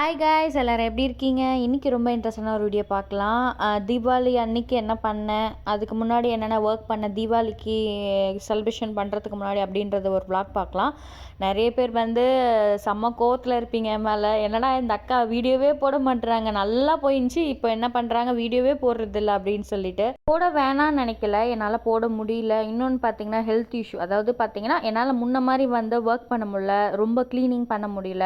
Hi guys எல்லோரும் எப்படி இருக்கீங்க? இன்றைக்கி ரொம்ப இன்ட்ரெஸ்டான ஒரு வீடியோ பார்க்கலாம். தீபாவளி அன்னைக்கு என்ன பண்ணேன் அதுக்கு முன்னாடி என்னென்ன ஒர்க் பண்ண? தீபாவளிக்கு செலிப்ரேஷன் பண்ணுறதுக்கு முன்னாடி அப்படின்றத ஒரு vlog பார்க்கலாம். நிறைய பேர் வந்து செம்ம கோவத்தில் இருப்பீங்க மேலே. என்னடா இந்த அக்கா வீடியோவே போட மாட்டுறாங்க நல்லா போயிடுச்சு. இப்போ என்ன பண்ணுறாங்க வீடியோவே போடுறதில்ல அப்படின்னு சொல்லிட்டு. போட வேணாம்னு நினைக்கல. என்னால் போட முடியல. இன்னொன்று பார்த்தீங்கன்னா ஹெல்த் இஷ்யூ அதாவது பார்த்தீங்கன்னா என்னால் முன்ன மாதிரி வந்து ஒர்க் பண்ண முடியல. ரொம்ப க்ளீனிங் பண்ண முடியல.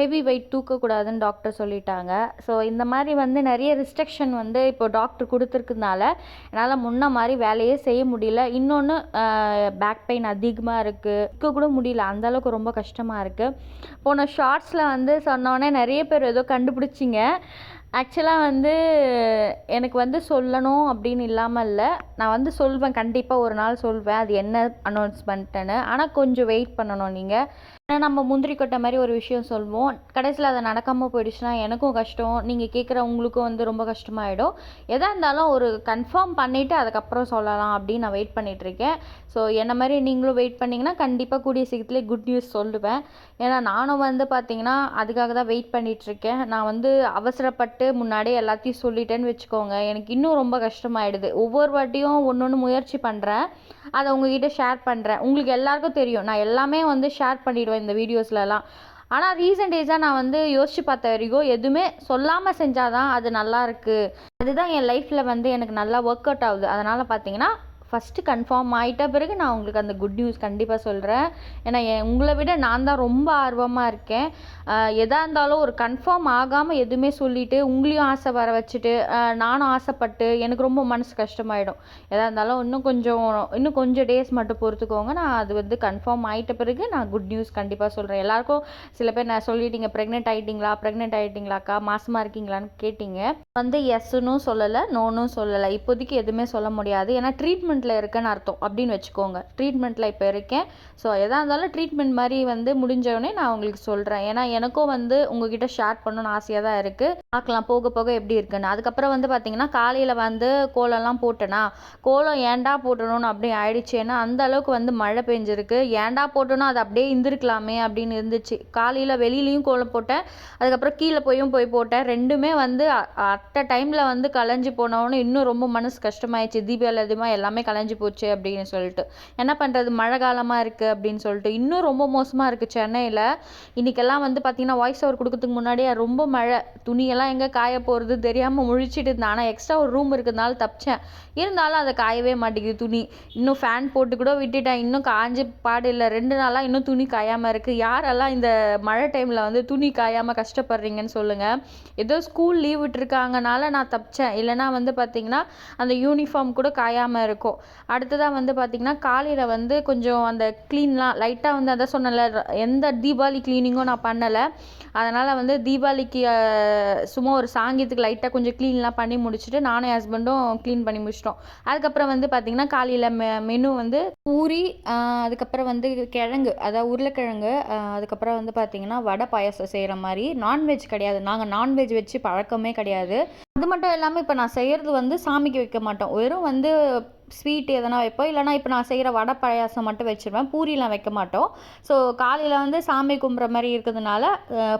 ஹெவி வெயிட் தூக்கக்கூடாது. கூடாதுன்னு டாக்டர் சொல்லிட்டாங்க. ஸோ இந்த மாதிரி வந்து நிறைய ரிஸ்ட்ரிக்ஷன் வந்து இப்போ டாக்டர் கொடுத்துருக்கனால என்னால் முன்ன மாதிரி வேலையே செய்ய முடியல. இன்னொன்று பேக் பெயின் அதிகமாக இருக்குது இருக்க. கூட முடியல. அந்தளவுக்கு ரொம்ப கஷ்டமாக இருக்குது போன ஷார்ட்ஸில் வந்து சொன்னோடனே நிறைய பேர் ஏதோ கண்டுபிடிச்சிங்க. ஆக்சுவலாக வந்து எனக்கு வந்து சொல்லணும் அப்படின்னு இல்லாமல் இல்லை நான் வந்து சொல்வேன் கண்டிப்பாக ஒரு நாள் சொல்வேன் அது என்ன அனௌன்ஸ்மெண்ட்டுன்னு ஆனால் கொஞ்சம் வெயிட் பண்ணணும் நீங்கள் ஏன்னா நம்ம முந்திரி கொட்டை மாதிரி ஒரு விஷயம் சொல்வோம். கடைசியில் அது நடக்காமல் போயிடுச்சுன்னா எனக்கும் கஷ்டம். நீங்கள் கேட்குற உங்களுக்கும் வந்து ரொம்ப கஷ்டமாயிடும். எதாக இருந்தாலும் ஒரு கன்ஃபார்ம் பண்ணிவிட்டு அதுக்கப்புறம் சொல்லலாம் அப்படின்னு நான் வெயிட் பண்ணிகிட்ருக்கேன் ஸோ என்ன மாதிரி நீங்களும் வெயிட் பண்ணிங்கன்னா கண்டிப்பாக கூடிய சீக்கிரத்திலே குட் நியூஸ் சொல்லுவேன். ஏன்னா நானும் வந்து பார்த்திங்கன்னா அதுக்காக தான் வெயிட் பண்ணிகிட்ருக்கேன் நான் வந்து அவசரப்பட்டு முன்னாடியே எல்லாத்தையும் சொல்லிட்டேன்னு வச்சுக்கோங்க. எனக்கு இன்னும் ரொம்ப கஷ்டமாயிடுது. ஒவ்வொரு வாட்டியும் ஒன்று ஒன்று முயற்சி பண்ணுறேன் அதை உங்ககிட்ட ஷேர் பண்ணுறேன் உங்களுக்கு எல்லாருக்கும் தெரியும். நான் எல்லாமே வந்து ஷேர் பண்ணிவிடுவேன் இந்த வீடியோஸ்லலாம் ஆனால் ரீசெண்ட் டேஸாக நான் வந்து யோசிச்சு பார்த்த வரைக்கும் எதுவுமே சொல்லாமல் செஞ்சால் தான் அது நல்லா இருக்குது அதுதான் என் லைஃப்பில் வந்து எனக்கு நல்லா ஒர்க் அவுட் ஆகுது. அதனால் பார்த்தீங்கன்னா ஃபஸ்ட்டு கன்ஃபார்ம் ஆகிட்ட பிறகு நான் உங்களுக்கு அந்த குட் நியூஸ் கண்டிப்பாக சொல்கிறேன் ஏன்னா என் உங்களை விட நான் தான் ரொம்ப ஆர்வமாக இருக்கேன். எதாக இருந்தாலும் ஒரு கன்ஃபார்ம் ஆகாமல் எதுவுமே சொல்லிவிட்டு உங்களையும் ஆசை வர வச்சுட்டு நானும் ஆசைப்பட்டு எனக்கு ரொம்ப மனசு கஷ்டமாயிடும். எதாக இருந்தாலும் இன்னும் கொஞ்சம் இன்னும் கொஞ்சம் டேஸ் மட்டும் பொறுத்துக்கோங்க. நான் அது வந்து கன்ஃபார்ம் ஆகிட்ட பிறகு நான் குட் நியூஸ் கண்டிப்பாக சொல்கிறேன் எல்லாருக்கும் சில பேர் நான் சொல்லிட்டீங்க ப்ரெக்னென்ட் ஆகிட்டீங்களா ப்ரெக்னென்ட் ஆகிட்டீங்களாக்கா மாசமாக இருக்கீங்களான்னு கேட்டிங்க. வந்து எஸ்னும் சொல்லலை நோனும் சொல்லலை. இப்போதைக்கு எதுவுமே சொல்ல முடியாது. ஏன்னா ட்ரீட்மெண்ட்டில் இருக்கேன்னு அர்த்தம். அப்படின்னு வச்சுக்கோங்க. ட்ரீட்மெண்ட்டில் இப்போ இருக்கேன். ஸோ எதாக இருந்தாலும் ட்ரீட்மெண்ட் மாதிரி வந்து முடிஞ்சோடனே நான் உங்களுக்கு சொல்கிறேன் ஏன்னா எனக்கும் வந்து உங்ககிட்ட ஷேர் பண்ணணும்னு ஆசையாக தான் இருக்குது பார்க்கலாம். போக போக எப்படி இருக்குன்னு. அதுக்கப்புறம் வந்து பார்த்தீங்கன்னா காலையில் வந்து கோலம்லாம் போட்டேனா கோலம் ஏன்டா போட்டணும்னு அப்படி ஆயிடுச்சு. ஏன்னா அந்த அளவுக்கு வந்து மழை பெஞ்சிருக்கு. ஏன்டா போட்டணும் அது அப்படியே இருந்திருக்கலாமே அப்படின்னு இருந்துச்சு. காலையில் வெளியிலையும் கோலம் போட்டேன். அதுக்கப்புறம் கீழே போயும் போய் போட்டேன். ரெண்டுமே வந்து அட்ட டைமில் வந்து கலைஞ்சு போனவொன்னே இன்னும் ரொம்ப மனசு கஷ்டமாயிடுச்சு. தீபாவளி அதிகமாக எல்லாமே கலைஞ்சு போச்சு அப்படின்னு சொல்லிட்டு. என்ன பண்ணுறது மழை காலமாக இருக்குது அப்படின்னு சொல்லிட்டு. இன்னும் ரொம்ப மோசமாக இருக்குது சென்னையில். இன்றைக்கெல்லாம் வந்து பார்த்திங்கன்னா வாய்ஸ் ஓவர் கொடுக்கறதுக்கு முன்னாடியே ரொம்ப மழை. துணியெல்லாம் எங்கே காய போகிறது தெரியாமல் முழிச்சிட்டு இருந்தேன். ஆனால் எக்ஸ்ட்ரா ஒரு ரூம் இருக்கிறதுனால தப்பிச்சேன். இருந்தாலும் அதை காயவே மாட்டேங்குது துணி. இன்னும் ஃபேன் போட்டு கூட விட்டுட்டேன். இன்னும் காஞ்சு பாடு இல்லை. ரெண்டு நாளாக இன்னும் துணி காயாமல் இருக்குது யாரெல்லாம் இந்த மழை டைமில் வந்து துணி காயாமல் கஷ்டப்படுறீங்கன்னு சொல்லுங்கள் ஏதோ ஸ்கூல் லீவ் விட்டுருக்காங்கனால நான் தப்பிச்சேன். இல்லைனா வந்து பார்த்திங்கன்னா அந்த யூனிஃபார்ம் கூட காயாமல் இருக்கும். அடுத்ததாக வந்து பார்த்திங்கன்னா காலையில் வந்து கொஞ்சம் அந்த க்ளீன்லாம் லைட்டாக வந்து அதான் சொன்னல எந்த தீபாவளி க்ளீனிங்கும் நான் பண்ணலை. அதனால் வந்து தீபாவளிக்கு சும்மா ஒரு சாங்கியத்துக்கு லைட்டாக கொஞ்சம் க்ளீன்லாம் பண்ணி முடிச்சுட்டு நானும் என் ஹஸ்பண்டும் க்ளீன் பண்ணி முடிச்சிட்டோம். அதுக்கப்புறம் வந்து பார்த்திங்கன்னா காலையில் மெ மெனு வந்து பூரி அதுக்கப்புறம் வந்து கிழங்கு அதாவது உருளைக்கிழங்கு அதுக்கப்புறம் வந்து பார்த்திங்கன்னா வடை பாயாசம் செய்கிற மாதிரி. நான்வெஜ் கிடையாது. நாங்கள் நான்வெஜ் வச்சு பழக்கமே கிடையாது. அது மட்டும் இல்லாமல் இப்போ நான் செய்கிறது வந்து சாமிக்கு வைக்க மாட்டோம். வெறும் வந்து ஸ்வீட் எதனா வைப்போம். இல்லைனா இப்போ நான் செய்கிற வடை பாயாசம் மட்டும் வச்சுருவேன். பூரிலாம் வைக்க மாட்டோம். ஸோ காலையில் வந்து சாமி கும்பிட்ற மாதிரி இருக்கிறதுனால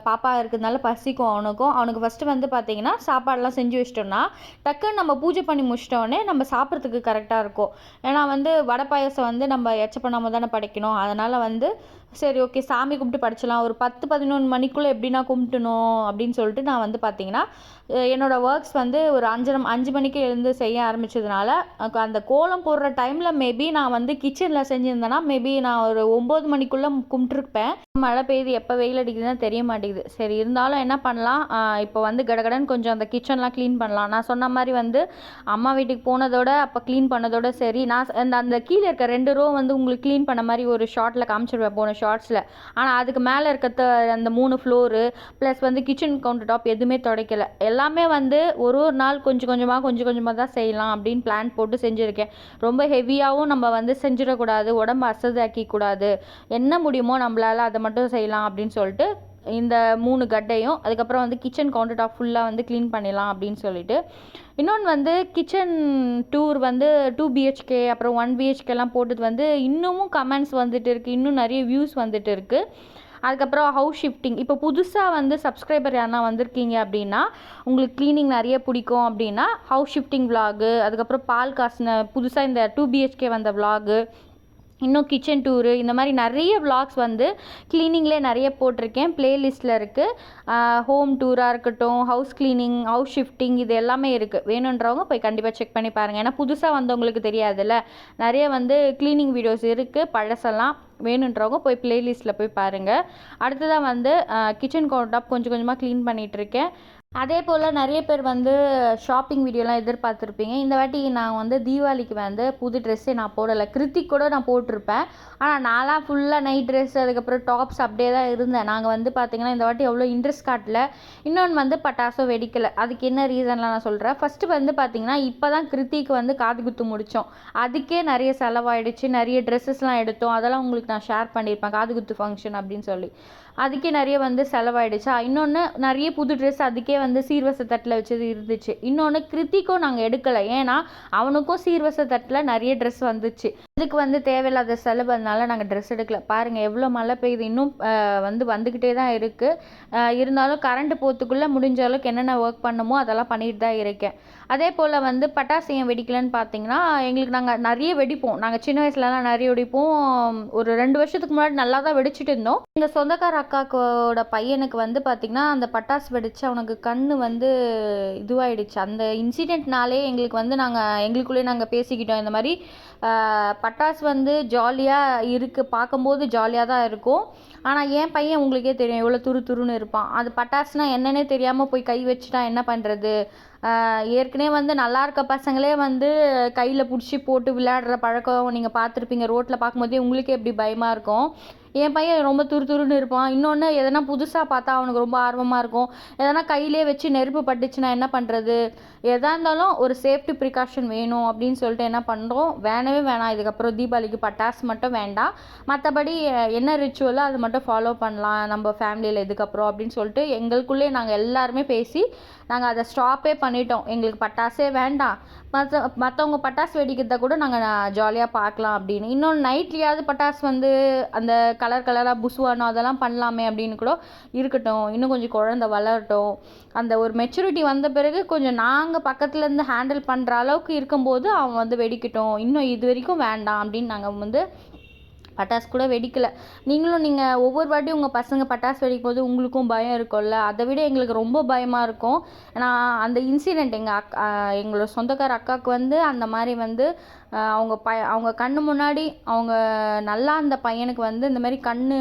பாப்பா இருக்கிறதுனால பசிக்கும் அவனுக்கும். அவனுக்கு ஃபஸ்ட்டு வந்து பார்த்திங்கன்னா சாப்பாடெல்லாம் செஞ்சு வச்சிட்டோம்னா டக்குன்னு நம்ம பூஜை பண்ணி முடிச்சிட்டோடனே நம்ம சாப்பிட்றதுக்கு கரெக்டாக இருக்கும். ஏன்னா வந்து வடை பாயாசம் வந்து நம்ம எச்ச பண்ணாமல் தானே படைக்கணும். அதனால் வந்து சரி ஓகே சாமி கும்பிட்டு படிச்சலாம். ஒரு பத்து பதினொன்று மணிக்குள்ளே எப்படி நான் கும்பிட்டணும் அப்படின்னு சொல்லிட்டு நான் வந்து பார்த்தீங்கன்னா என்னோடய ஒர்க்ஸ் வந்து ஒரு அஞ்சரை அஞ்சு மணிக்கு எழுந்து செய்ய ஆரம்பித்ததுனால அந்த கோலம் போடுற டைமில் மேபி நான் வந்து கிச்சனில் செஞ்சுருந்தேன்னா மேபி நான் ஒரு ஒம்பது மணிக்குள்ளே கும்பிட்டுருப்பேன். மழை பெய்யுது எப்போ வெயில் அடிக்குதுன்னு தெரிய மாட்டேங்குது. சரி இருந்தாலும் என்ன பண்ணலாம்? இப்போ வந்து கடகடன்னு கொஞ்சம் அந்த கிச்சன்லாம் க்ளீன் பண்ணலாம். நான் சொன்ன மாதிரி வந்து அம்மா வீட்டுக்கு போனதோட அப்போ க்ளீன் பண்ணதோட சரி. நான் அந்த அந்த கீழே இருக்க ரெண்டு ரோ வந்து உங்களுக்கு க்ளீன் பண்ண மாதிரி ஒரு ஷார்ட்டில் காமிச்சிருவேன் போன ஷார்ட்ஸில். ஆனால் அதுக்கு மேலே இருக்கிறத அந்த மூணு ஃப்ளோரு ப்ளஸ் வந்து கிச்சன் கவுண்டர் டாப் எதுவுமே துடைக்கல. எல்லாமே வந்து ஒரு ஒரு நாள் கொஞ்சம் கொஞ்சமாக கொஞ்சம் கொஞ்சமாக தான் செய்யலாம் அப்படின்னு பிளான் போட்டு செஞ்சுருக்கேன். ரொம்ப ஹெவியாகவும் நம்ம வந்து செஞ்சிடக்கூடாது உடம்பு அசதாக்கி கூடாது என்ன முடியுமோ நம்மளால அதை மட்டும் செய்யலாம் அப்படின்னு சொல்லிட்டு இந்த மூணு கட்டையும் அதுக்கப்புறம் வந்து கிச்சன் கவுண்டர் டாப் ஃபுல்லாக வந்து க்ளீன் பண்ணிடலாம் அப்படின்னு சொல்லிட்டு. இன்னொன்று வந்து கிச்சன் டூர் வந்து டூ பிஹெச்கே அப்புறம் ஒன் பிஹெச்கேலாம் போட்டது வந்து இன்னமும் கமெண்ட்ஸ் வந்துட்டு இருக்குது இன்னும் நிறைய வியூஸ் வந்துட்டு இருக்குது அதுக்கப்புறம் ஹவுஸ் ஷிஃப்டிங் இப்போ புதுசாக வந்து சப்ஸ்கிரைபர் யாருனா வந்திருக்கீங்க அப்படின்னா உங்களுக்கு க்ளீனிங் நிறைய பிடிக்கும் அப்படின்னா ஹவுஸ் ஷிஃப்டிங் விலாகு அதுக்கப்புறம் பால் காசின புதுசாக இந்த டூ பிஹெச்கே வந்த விலாகு இன்னும் கிச்சன் டூரு இந்த மாதிரி நிறைய வ்ளாக்ஸ் வந்து க்ளீனிங்லேயே நிறைய போட்டிருக்கேன். ப்ளேலிஸ்ட்டில் இருக்குது ஹோம் டூராக இருக்கட்டும் ஹவுஸ் க்ளீனிங் ஹவுஸ் ஷிஃப்டிங் இது எல்லாமே இருக்குது வேணுன்றவங்க போய் கண்டிப்பாக செக் பண்ணி பாருங்கள் ஏன்னா புதுசாக வந்தவங்களுக்கு தெரியாதுல்ல. நிறைய வந்து க்ளீனிங் வீடியோஸ் இருக்குது பழசெல்லாம். வேணுன்றவங்க போய் ப்ளேலிஸ்ட்டில் போய் பாருங்கள் அடுத்ததாக வந்து கிச்சன் கவுண்ட் டாப் கொஞ்சம் கொஞ்சமாக க்ளீன் பண்ணிகிட்ருக்கேன் அதே போல் நிறைய பேர் வந்து ஷாப்பிங் வீடியோலாம் எதிர்பார்த்துருப்பீங்க. இந்த வாட்டி நான் வந்து தீபாவளிக்கு வந்து புது ட்ரெஸ்ஸே நான் போடலை. கிருத்திக் கூட நான் போட்டிருப்பேன். ஆனால் நான்லாம் ஃபுல்லாக நைட் ட்ரெஸ் அதுக்கப்புறம் டாப்ஸ் அப்படியே தான் இருந்தேன். நாங்கள் வந்து பார்த்திங்கன்னா இந்த வாட்டி அவ்வளோ இன்ட்ரெஸ்ட் காட்டல. இன்னொன்று வந்து பட்டாசும் வெடிக்கலை. அதுக்கு என்ன ரீசன்லாம் நான் சொல்கிறேன் ஃபஸ்ட்டு வந்து பார்த்திங்கன்னா இப்போ தான் கிருத்திக்கு வந்து காது குத்து முடித்தோம் அதுக்கே நிறைய செலவாயிடுச்சு. நிறைய ட்ரெஸ்ஸஸ்லாம் எடுத்தோம். அதெல்லாம் உங்களுக்கு நான் ஷேர் பண்ணியிருப்பேன் காது குத்து ஃபங்க்ஷன் அப்படின்னு சொல்லி. அதுக்கே நிறைய வந்து செலவாயிடுச்சா. இன்னொன்று நிறைய புது ட்ரெஸ் அதுக்கே வந்து சீர்வரிசை தட்டில் வச்சது இருந்துச்சு. இன்னொன்று கிருத்திக்கும் நாங்கள் எடுக்கலை. ஏன்னா அவனுக்கும் சீர்வரிசை தட்டில் நிறைய ட்ரெஸ் வந்துச்சு. இதுக்கு வந்து தேவையில்லாத செலவு. அதனால நாங்கள் ட்ரெஸ் எடுக்கல. பாருங்கள் எவ்வளோ மழை பெய்யுது. இன்னும் வந்து வந்துக்கிட்டே தான் இருக்குது இருந்தாலும் கரண்ட் போத்துக்குள்ளே முடிஞ்ச அளவுக்கு என்னென்ன ஒர்க் பண்ணுமோ அதெல்லாம் பண்ணிட்டு தான் இருக்கேன். அதே போல் வந்து பட்டாசு ஏன் வெடிக்கலன்னு பார்த்தீங்கன்னா எங்களுக்கு நாங்கள் நிறைய வெடிப்போம். நாங்கள் சின்ன வயசுலலாம் நிறைய வெடிப்போம். ஒரு ரெண்டு வருஷத்துக்கு முன்னாடி நல்லா தான் வெடிச்சிட்டு இருந்தோம். எங்கள் சொந்தக்கார அக்காக்கோட பையனுக்கு வந்து பார்த்திங்கன்னா அந்த பட்டாசு வெடிச்சு அவனுக்கு கண் வந்து இதுவாயிடுச்சு. அந்த இன்சிடெண்ட்னாலே எங்களுக்கு வந்து நாங்கள் எங்களுக்குள்ளேயே நாங்கள் பேசிக்கிட்டோம். இந்த மாதிரி பட்டாசு வந்து ஜாலியாக இருக்குது பார்க்கும்போது ஜாலியாக தான் இருக்கும். ஆனால் என் பையன் உங்களுக்கே தெரியும் எவ்வளோ துரு துருன்னு இருப்பான். அது பட்டாசுனா என்னன்னே தெரியாமல் போய் கை வச்சுட்டா என்ன பண்ணுறது ஏற்கனவே வந்து நல்லா இருக்க பசங்களே வந்து கையில் பிடிச்சி போட்டு விளையாடுற பழக்கம் நீங்கள் பார்த்துருப்பீங்க. ரோட்டில் பார்க்கும்போதே உங்களுக்கே எப்படி பயமாக இருக்கும். என் பையன் ரொம்ப துரு துருன்னு இருப்பான். இன்னொன்று எதனா புதுசாக பார்த்தா அவனுக்கு ரொம்ப ஆர்வமாக இருக்கும். எதனா கையிலே வச்சு நெருப்பு பட்டுச்சுன்னா என்ன பண்ணுறது எதாக இருந்தாலும் ஒரு சேஃப்டி ப்ரிகாஷன் வேணும் அப்படின்னு சொல்லிட்டு என்ன பண்ணுறோம் வேணவே வேணாம். இதுக்கப்புறம் தீபாவளிக்கு பட்டாசு மட்டும் வேண்டாம். மற்றபடி என்ன ரிச்சுவலோ அது மட்டும் ஃபாலோ பண்ணலாம். நம்ம ஃபேமிலியில் இதுக்கப்புறம் அப்படின்னு சொல்லிட்டு எங்களுக்குள்ளே நாங்கள் எல்லாருமே பேசி நாங்கள் அதை ஸ்டாப்பே பண்ணி பண்ணிட்டோம். எங்களுக்கு பட்டாசே வேண்டாம். மற்ற மற்றவங்க பட்டாசு வெடிக்கிறத கூட நாங்கள் ஜாலியாக பார்க்கலாம் அப்படின்னு. இன்னொன்று நைட்லேயாவது பட்டாசு வந்து அந்த கலர் கலராக புசுவானோ அதெல்லாம் பண்ணலாமே அப்படின்னு கூட இருக்கட்டும். இன்னும் கொஞ்சம் குழந்த வளரட்டும். அந்த ஒரு மெச்சூரிட்டி வந்த பிறகு கொஞ்சம் நாங்கள் பக்கத்துலேருந்து ஹேண்டில் பண்ணுற அளவுக்கு இருக்கும்போது அவன் வந்து வெடிக்கட்டும். இன்னும் இது வரைக்கும் வேண்டாம் அப்படின்னு நாங்கள் வந்து பட்டாசு கூட வெடிக்கல. நீங்களும் நீங்கள் ஒவ்வொரு வாட்டியும் உங்கள் பசங்க பட்டாசு வெடிக்கும் போது உங்களுக்கும் பயம் இருக்கும்ல? அதை விட எங்களுக்கு ரொம்ப பயமாக இருக்கும். ஏன்னா அந்த இன்சிடெண்ட் எங்கள் அக்கா எங்களோட சொந்தக்கார அக்காவுக்கு வந்து அந்த மாதிரி வந்து அவங்க ப அவங்க கண்ணு முன்னாடி அவங்க நல்லா அந்த பையனுக்கு வந்து இந்த மாதிரி கண்ணு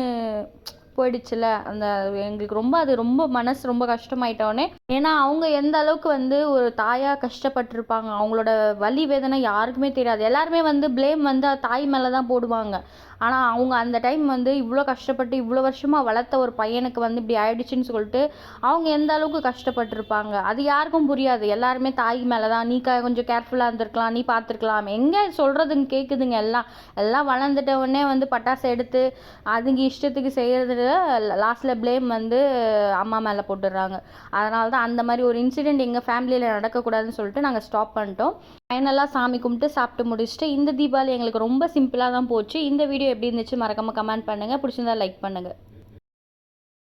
போயிடுச்சுல? அந்த எங்களுக்கு ரொம்ப அது ரொம்ப மனசு ரொம்ப கஷ்டமாயிட்டோன்னே ஏன்னா அவங்க எந்த அளவுக்கு வந்து ஒரு தாயாக கஷ்டப்பட்டிருப்பாங்க. அவங்களோட வலி வேதனை யாருக்குமே தெரியாது. எல்லாருமே வந்து ப்ளேம் வந்து தாய் மேலே தான் போடுவாங்க. ஆனால் அவங்க அந்த டைம் வந்து இவ்வளோ கஷ்டப்பட்டு இவ்வளோ வருஷமாக வளர்த்த ஒரு பையனுக்கு வந்து இப்படி ஆயிடுச்சுன்னு சொல்லிட்டு அவங்க எந்த அளவுக்கு கஷ்டப்பட்டிருப்பாங்க? அது யாருக்கும் புரியாது. எல்லாருமே தாய் மேலே தான் நீ கொஞ்சம் கேர்ஃபுல்லாக இருந்திருக்கலாம். நீ பார்த்துருக்கலாம். எங்கே சொல்கிறதுங்க கேட்குதுங்க எல்லாம். எல்லாம் வளர்ந்துட்ட உடனே வந்து பட்டாசு எடுத்து அதுங்க இஷ்டத்துக்கு செய்கிறது லாஸ்ட்டில் ப்ளேம் வந்து அம்மா மேலே போட்டுடுறாங்க. அதனால தான் அந்த மாதிரி ஒரு இன்சிடெண்ட் எங்கள் ஃபேமிலியில் நடக்கக்கூடாதுன்னு சொல்லிட்டு நாங்கள் ஸ்டாப் பண்ணிட்டோம். ஃபைனலாக சாமி கும்பிட்டு சாப்பிட்டு முடிச்சுட்டு இந்த தீபாவளி எங்களுக்கு ரொம்ப சிம்பிளாக தான் போச்சு. இந்த வீடியோ வீடியோ எப்படி இருந்துச்சு மறக்காமல் கமெண்ட் பண்ணுங்கள் பிடிச்சிருந்தா லைக் பண்ணுங்கள்